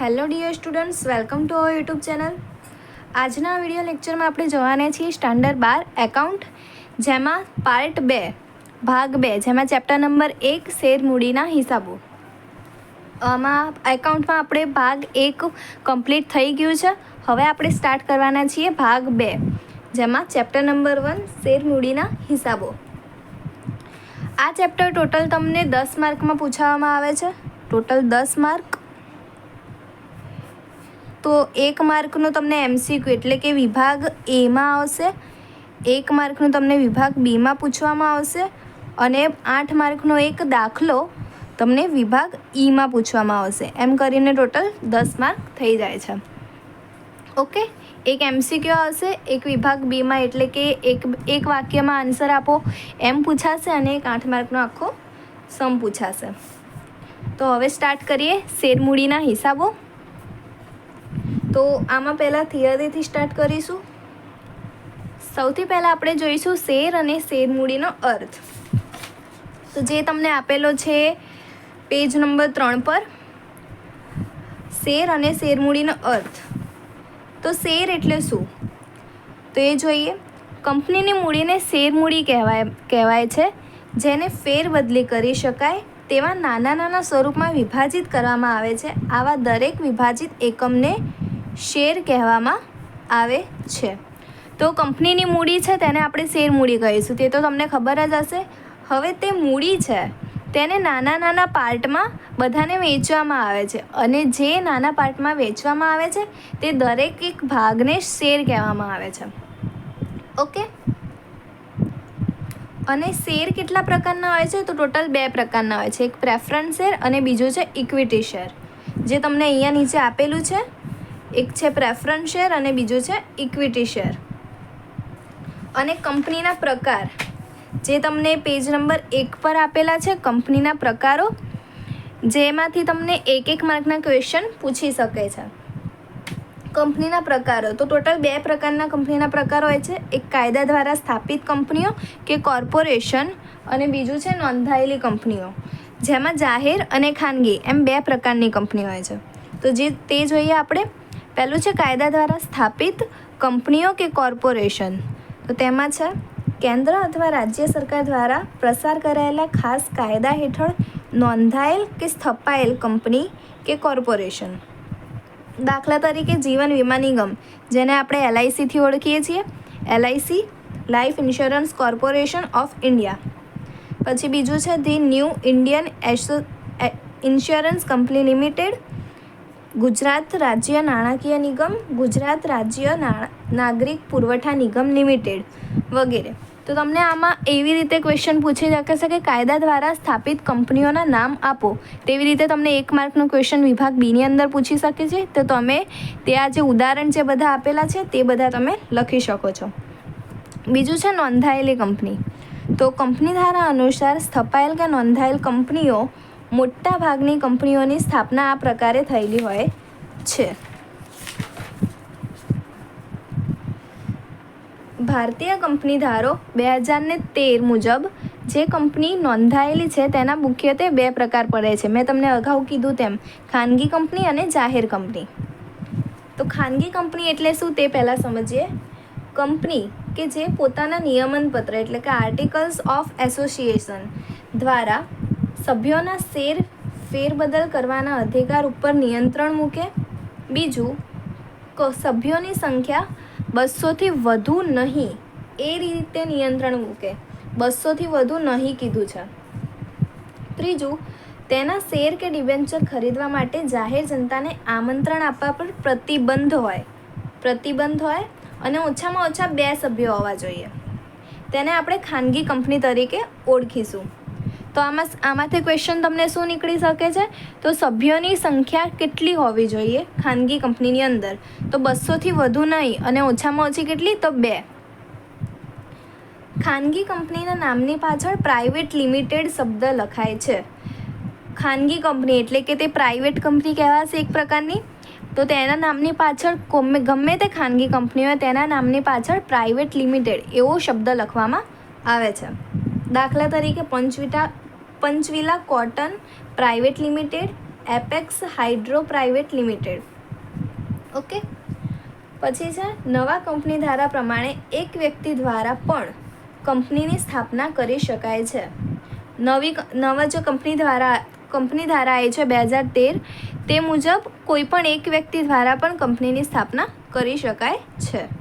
Hello dear students, welcome to our YouTube channel. આજના video લેક્ચરમાં આપણે જોવાના છીએ સ્ટાન્ડર્ડ બાર એકાઉન્ટ, જેમાં પાર્ટ બે, ભાગ બે, જેમાં ચેપ્ટર નંબર એક, શેર મૂડીના હિસાબો. આમાં એકાઉન્ટમાં આપણે ભાગ એક કમ્પ્લીટ થઈ ગયું છે. હવે આપણે સ્ટાર્ટ કરવાના છીએ ભાગ બે, જેમાં ચેપ્ટર નંબર વન, શેર મૂડીના હિસાબો. આ ચેપ્ટર ટોટલ તમને દસ માર્કમાં પૂછવામાં આવે છે. ટોટલ દસ માર્ક તો એક માર્કનું તમને એમસીક્યુ એટલે કે વિભાગ એમાં આવશે. એક માર્કનું તમને વિભાગ બીમાં પૂછવામાં આવશે. અને આઠ માર્કનો એક દાખલો તમને વિભાગ ઈમાં પૂછવામાં આવશે. એમ કરીને ટોટલ દસ માર્ક થઈ જાય છે. ઓકે? એક એમસીક્યુ આવશે, એક વિભાગ બીમાં એટલે કે એક એક વાક્યમાં આન્સર આપો. એમ પૂછાશે અને એક આઠ માર્કનો આખો સમ પૂછાશે. તો હવે સ્ટાર્ટ કરીએ. શેરમૂડીના હિસાબો. તો આમાં પહેલાં થિયરીથી સ્ટાર્ટ કરીશું. સૌથી પહેલાં આપણે જોઈશું શેર અને શેરમૂડીનો અર્થ. તો જે તમને આપેલો છે પેજ નંબર ત્રણ પર, શેર અને શેરમૂડીનો અર્થ. તો શેર એટલે શું? તો એ જોઈએ, કંપનીની મૂડીને શેરમૂડી કહેવાય કહેવાય છે, જેને ફેરબદલી કરી શકાય તેવા નાના નાના સ્વરૂપમાં વિભાજિત કરવામાં આવે છે આવા દરેક વિભાજિત એકમને શેર કહેવામાં આવે છે. તો કંપનીની મૂડી છે, તેને આપણે શેર મૂડી કહીશું. તે તો તમને ખબર જ હશે. હવે તે મૂડી છે, તેને નાના નાના પાર્ટમાં બધાને વેચવામાં આવે છે. અને જે નાના પાર્ટમાં વેચવામાં આવે છે, તે દરેક એક ભાગને શેર કહેવામાં આવે છે. ઓકે? અને શેર કેટલા પ્રકારના હોય છે? તો ટોટલ બે પ્રકારના હોય છે. એક પ્રેફરન્સ શેર અને બીજું છે ઇક્વિટી શેર. જે તમને અહીંયા નીચે આપેલું છે. એક છે પ્રેફરન્સ શેર અને બીજું છે ઇક્વિટી શેર અને કંપનીના પ્રકાર, જે તમને પેજ નંબર એક પર આપેલા છે કંપનીના પ્રકારો, જેમાંથી તમને એક એક માર્કના ક્વેશ્ચન પૂછી શકે છે. કંપનીના પ્રકારો, તો ટોટલ બે પ્રકારના કંપનીના પ્રકારો હોય છે. એક કાયદા દ્વારા સ્થાપિત કંપનીઓ કે કોર્પોરેશન અને બીજું છે નોંધાયેલી કંપનીઓ, જેમાં જાહેર અને ખાનગી એમ બે પ્રકારની કંપનીઓ હોય છે. તો જે તે જોઈએ આપણે. પહેલું છે કાયદા દ્વારા સ્થાપિત કંપનીઓ કે કોર્પોરેશન. તો તેમાં છે, કેન્દ્ર અથવા રાજ્ય સરકાર દ્વારા પ્રસાર કરાયેલા ખાસ કાયદા હેઠળ નોંધાયેલ કે સ્થપાયેલ કંપની કે કોર્પોરેશન. દાખલા તરીકે જીવન વીમા નિગમ, જેને આપણે એલઆઈસીથી ઓળખીએ છીએ. LIC life insurance corporation of India પછી બીજું છે ધી ન્યૂ ઇન્ડિયન એસો ઇન્સ્યોરન્સ કંપની લિમિટેડ ગુજરાત રાજ્ય નાણાકીય નિગમ, ગુજરાત રાજ્ય નાગરિક પુરવઠા નિગમ લિમિટેડ વગેરે. તો તમને આમાં એવી રીતે ક્વેશ્ચન પૂછી શકે કે કાયદા દ્વારા સ્થાપિત કંપનીઓના નામ આપો. તેવી રીતે તમને એક માર્કનો ક્વેશ્ચન વિભાગ બીની અંદર પૂછી શકે છે. તો તમે તે આ જે ઉદાહરણ જે બધા આપેલા છે, તે બધા તમે લખી શકો છો. બીજું છે નોંધાયેલી કંપની. તો કંપની ધારા અનુસાર સ્થપાયેલ કે નોંધાયેલ કંપનીઓ મોટા ભાગની કંપનીઓની સ્થાપના આ પ્રકારે થયેલી હોય છે. ભારતીય કંપની ધારો બે હજારને તેર મુજબ જે કંપની નોંધાયેલી છે તેના મુખ્યત્વે બે પ્રકાર પડે છે. મેં તમને અગાઉ કીધું તેમ ખાનગી કંપની અને જાહેર કંપની. તો ખાનગી કંપની એટલે શું તે પહેલાં સમજીએ. કંપની કે જે પોતાના નિયમનપત્ર એટલે કે આર્ટિકલ્સ ઓફ એસોસિએશન દ્વારા સભ્યોના શેર ફેરબદલ કરવાના અધિકાર ઉપર નિયંત્રણ મૂકે. બીજું સભ્યોની સંખ્યા બસોથી વધુ નહીં. એ રીતે નિયંત્રણ મૂકે. બસોથી વધુ નહીં કીધું છે. ત્રીજું, તેના શેર કે ડિબેન્ચર ખરીદવા માટે જાહેર જનતાને આમંત્રણ આપવા પર પ્રતિબંધ હોય. પ્રતિબંધ હોય અને ઓછામાં ઓછા બે સભ્યો હોવા જોઈએ. તેને આપણે ખાનગી કંપની તરીકે ઓળખીશું. તો આમાં આમાંથી ક્વેશ્ચન તમને શું નીકળી શકે છે? તો સભ્યોની સંખ્યા કેટલી હોવી જોઈએ ખાનગી કંપનીની અંદર? તો બસોથી વધુ નહીં અને ઓછામાં ઓછી કેટલી? તો બે. ખાનગી કંપનીના નામની પાછળ પ્રાઇવેટ લિમિટેડ શબ્દ લખાય છે. ખાનગી કંપની એટલે કે તે પ્રાઇવેટ કંપની કહેવાશે એક પ્રકારની. તો તેના નામની પાછળ ગમે ગમે તે ખાનગી કંપની હોય તેના નામની પાછળ પ્રાઇવેટ લિમિટેડ એવો શબ્દ લખવામાં આવે છે. દાખલા તરીકે Panchvita Panchvila cotton private limited, apex hydro private limited. Okay? પછી છે, નવા કંપની ધારા પ્રમાણે એક વ્યક્તિ દ્વારા પણ કંપનીની સ્થાપના કરી શકાય છે. નવી નવા જે કંપની દ્વારા કંપની ધારા આવી છે બે હજાર તેર, તે મુજબ કોઈ પણ એક વ્યક્તિ દ્વારા પણ કંપનીની સ્થાપના કરી શકાય છે.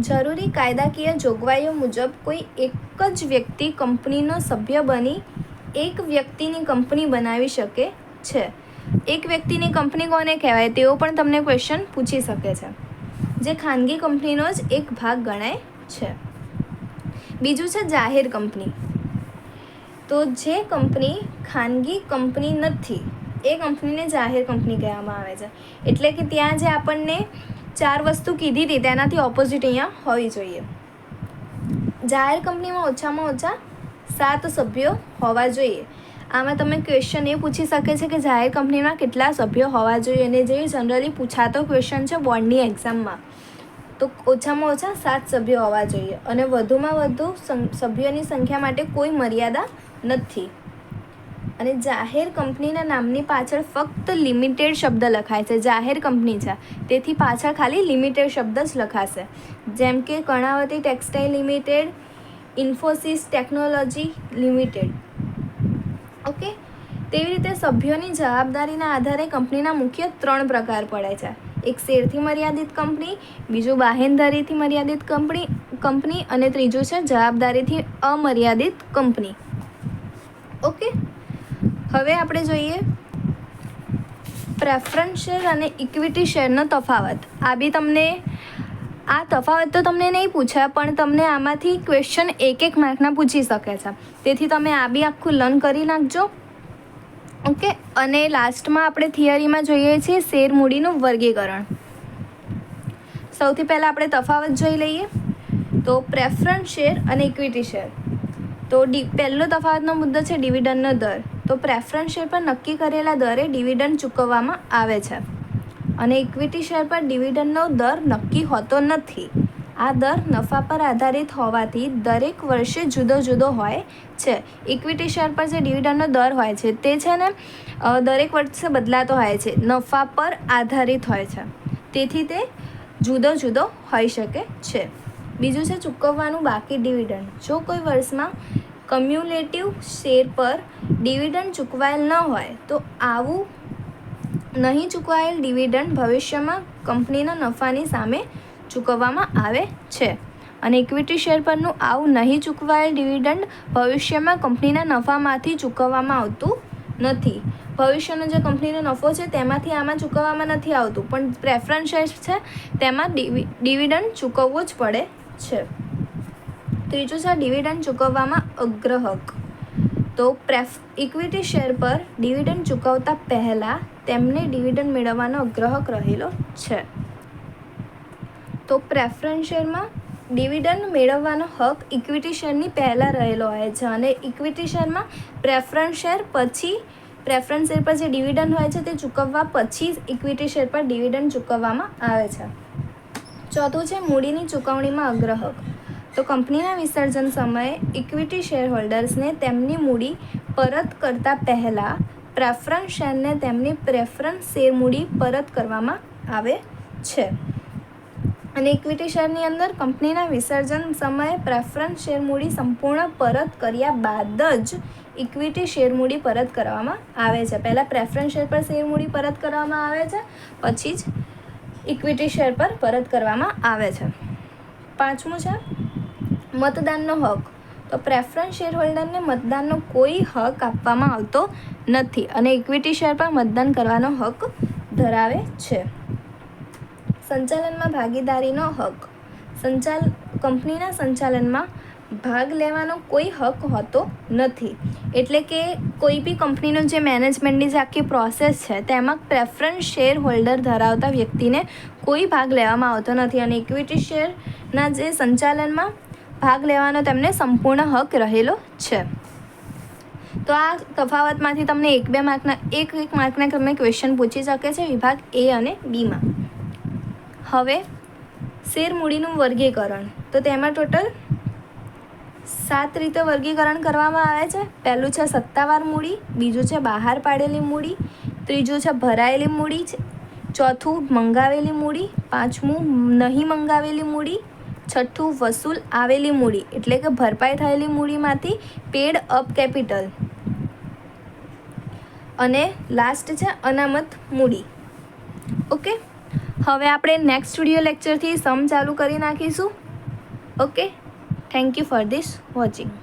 જરૂરી કાયદાકીય જોગવાઈઓ મુજબ કોઈ એક જ વ્યક્તિ કંપનીનો સભ્ય બની એક વ્યક્તિની કંપની બનાવી શકે છે. એક વ્યક્તિની કંપની કોને કહેવાય તેવો પણ તમને ક્વેશ્ચન પૂછી શકે છે. જે ખાનગી કંપનીનો જ એક ભાગ ગણાય છે. બીજું છે જાહેર કંપની. તો જે કંપની ખાનગી કંપની નથી, એ કંપનીને જાહેર કંપની કહેવામાં આવે છે. એટલે કે ત્યાં જે આપણને ચાર વસ્તુ કીધી હતી, તેનાથી ઓપોઝિટ અહીંયા હોવી જોઈએ. જાહેર કંપનીમાં ઓછામાં ઓછા સાત સભ્યો હોવા જોઈએ. આમાં તમે ક્વેશ્ચન એ પૂછી શકે છે કે જાહેર કંપનીમાં કેટલા સભ્યો હોવા જોઈએ અને જે જનરલી પૂછાતો ક્વેશ્ચન છે બોર્ડની એક્ઝામમાં તો ઓછામાં ઓછા સાત સભ્યો હોવા જોઈએ અને વધુમાં વધુ સભ્યોની સંખ્યા માટે કોઈ મર્યાદા નથી. અને જાહેર કંપનીના નામની પાછળ ફક્ત લિમિટેડ શબ્દ લખાય છે. જાહેર કંપની છે. તેથી પાછળ ખાલી લિમિટેડ શબ્દ જ લખાશે. જેમ કે Karnavati textile limited, Infosys technology limited. Okay? તેવી રીતે સભ્યોની જવાબદારીના આધારે કંપનીના મુખ્ય ત્રણ પ્રકાર પડે છે. એક શેરથી મર્યાદિત કંપની, બીજું બાહેનધારીથી મર્યાદિત કંપની કંપની અને ત્રીજું છે જવાબદારીથી અમર્યાદિત કંપની. ઓકે? હવે આપણે જોઈએ પ્રેફરન્સ શેર અને ઇક્વિટી શેરનો તફાવત. આ બી તમને, આ તફાવત તો તમને નહીં પૂછાય, પણ તમને આમાંથી ક્વેશ્ચન એક એક માર્કના પૂછી શકે છે. તેથી તમે આ બી આખું લર્ન કરી નાખજો. ઓકે અને લાસ્ટમાં આપણે થિયરીમાં જોઈએ છીએ શેર મૂડીનું વર્ગીકરણ. સૌથી પહેલાં આપણે તફાવત જોઈ લઈએ. તો પ્રેફરન્સ શેર અને ઇક્વિટી શેર તો ડી, પહેલો તફાવતનો મુદ્દો છે ડિવિડન્ડનો દર. તો પ્રેફરન્સ શેર પર નક્કી કરેલા દરે ડિવિડન્ડ ચૂકવવામાં આવે છે. અને ઇક્વિટી શેર પર ડિવિડન્ડનો દર નક્કી હોતો નથી. આ દર નફા પર આધારિત હોવાથી દરેક વર્ષે જુદો જુદો હોય છે. ઇક્વિટી શેર પર જે ડિવિડન્ડનો દર હોય છે, તે છે ને દરેક વર્ષે બદલાતો હોય છે. નફા પર આધારિત હોય છે. તેથી તે જુદો જુદો હોઈ શકે છે. બીજું છે ચૂકવવાનું બાકી ડિવિડન્ડ જો કોઈ વર્ષમાં કમ્યુલેટિવ શેર પર ડિવિડન્ડ ચૂકવાયેલ ન હોય, તો આવું નહીં ચૂકવાયેલ ડિવિડન્ડ ભવિષ્યમાં કંપનીના નફાની સામે ચૂકવવામાં આવે છે. અને ઇક્વિટી શેર પરનું આવું નહીં ચૂકવાયેલ ડિવિડન્ડ ભવિષ્યમાં કંપનીના નફામાંથી ચૂકવવામાં આવતું નથી. ભવિષ્યનો જે કંપનીનો નફો છે, તેમાંથી આમાં ચૂકવવામાં નથી આવતું, પણ પ્રેફરન્સ શેર છે, તેમાં ડિવિ, ડિવિડન્ડ ચૂકવવો જ પડે છે. ત્રીજું છે ડિવિડન્ડ ચૂકવવામાં અગ્રહક. તો પ્રેફ ઇક્વિટી શેર પર ડિવિડન્ડ ચૂકવતા પહેલાં તેમને ડિવિડન્ડ મેળવવાનો અગ્રહક રહેલો છે. તો પ્રેફરન્સ શેરમાં ડિવિડન્ડ મેળવવાનો હક ઇક્વિટી શેરની પહેલાં રહેલો હોય છે અને ઇક્વિટી શેરમાં પ્રેફરન્સ શેર પછી પ્રેફરન્સ શેર પર જે ડિવિડન્ડ હોય છે તે ચૂકવવા પછી જ ઇક્વિટી શેર પર ડિવિડન્ડ ચૂકવવામાં આવે છે. ચોથું છે મૂડીની ચૂકવણીમાં અગ્રહક. તો કંપનીના વિસર્જન સમયે ઇક્વિટી શેર હોલ્ડર્સને તેમની મૂડી પરત કરતા પહેલાં પ્રેફરન્સ શેરને તેમની પ્રેફરન્સ શેર મૂડી પરત કરવામાં આવે છે. અને ઇક્વિટી શેરની અંદર કંપનીના વિસર્જન સમયે પ્રેફરન્સ શેર મૂડી સંપૂર્ણ પરત કર્યા બાદ જ ઇક્વિટી શેર મૂડી પરત કરવામાં આવે છે. પહેલાં પ્રેફરન્સ શેર પર શેર મૂડી પરત કરવામાં આવે છે, પછી જ ઇક્વિટી શેર પર પરત કરવામાં આવે છે. પાંચમું છે મતદાનનો હક. તો પ્રેફરન્સ શેર હોલ્ડરને મતદાનનો કોઈ હક આપવામાં આવતો નથી અને ઇક્વિટી શેર પર મતદાન કરવાનો હક ધરાવે છે. સંચાલનમાં ભાગીદારીનો હક. સંચાલ, કંપનીના સંચાલનમાં ભાગ લેવાનો કોઈ હક હોતો નથી. એટલે કે કોઈ બી કંપનીનો જે મેનેજમેન્ટની જે આખી પ્રોસેસ છે, તેમાં પ્રેફરન્સ શેર હોલ્ડર ધરાવતા વ્યક્તિને કોઈ ભાગ લેવામાં આવતો નથી. અને ઇક્વિટી શેરના જે સંચાલનમાં ભાગ લેવાનો તેમને સંપૂર્ણ હક રહેલો છે. તો આ તફાવતમાંથી તમને એક બે માર્કના, એક એક માર્કના ક્રમે ક્વેશ્ચન પૂછી શકે છે વિભાગ એ અને બીમાં હવે શેર મૂડીનું વર્ગીકરણ. તો તેમાં ટોટલ સાત રીતે વર્ગીકરણ કરવામાં આવે છે. પહેલું છે સત્તાવાર મૂડી, બીજું છે બહાર પાડેલી મૂડી, ત્રીજું છે ભરાયેલી મૂડી, ચોથું મંગાવેલી મૂડી, પાંચમું નહીં મંગાવેલી મૂડી છઠ્ઠું વસૂલ આવેલી મૂડી, એટલે કે ભરપાઈ થયેલી મૂડીમાંથી પેડ અપ કેપિટલ અને લાસ્ટ છે અનામત મૂડી. ઓકે હવે આપણે નેક્સ્ટ વીડિયો લેક્ચરથી સમ ચાલુ કરી નાખીશું. Okay thank you for this watching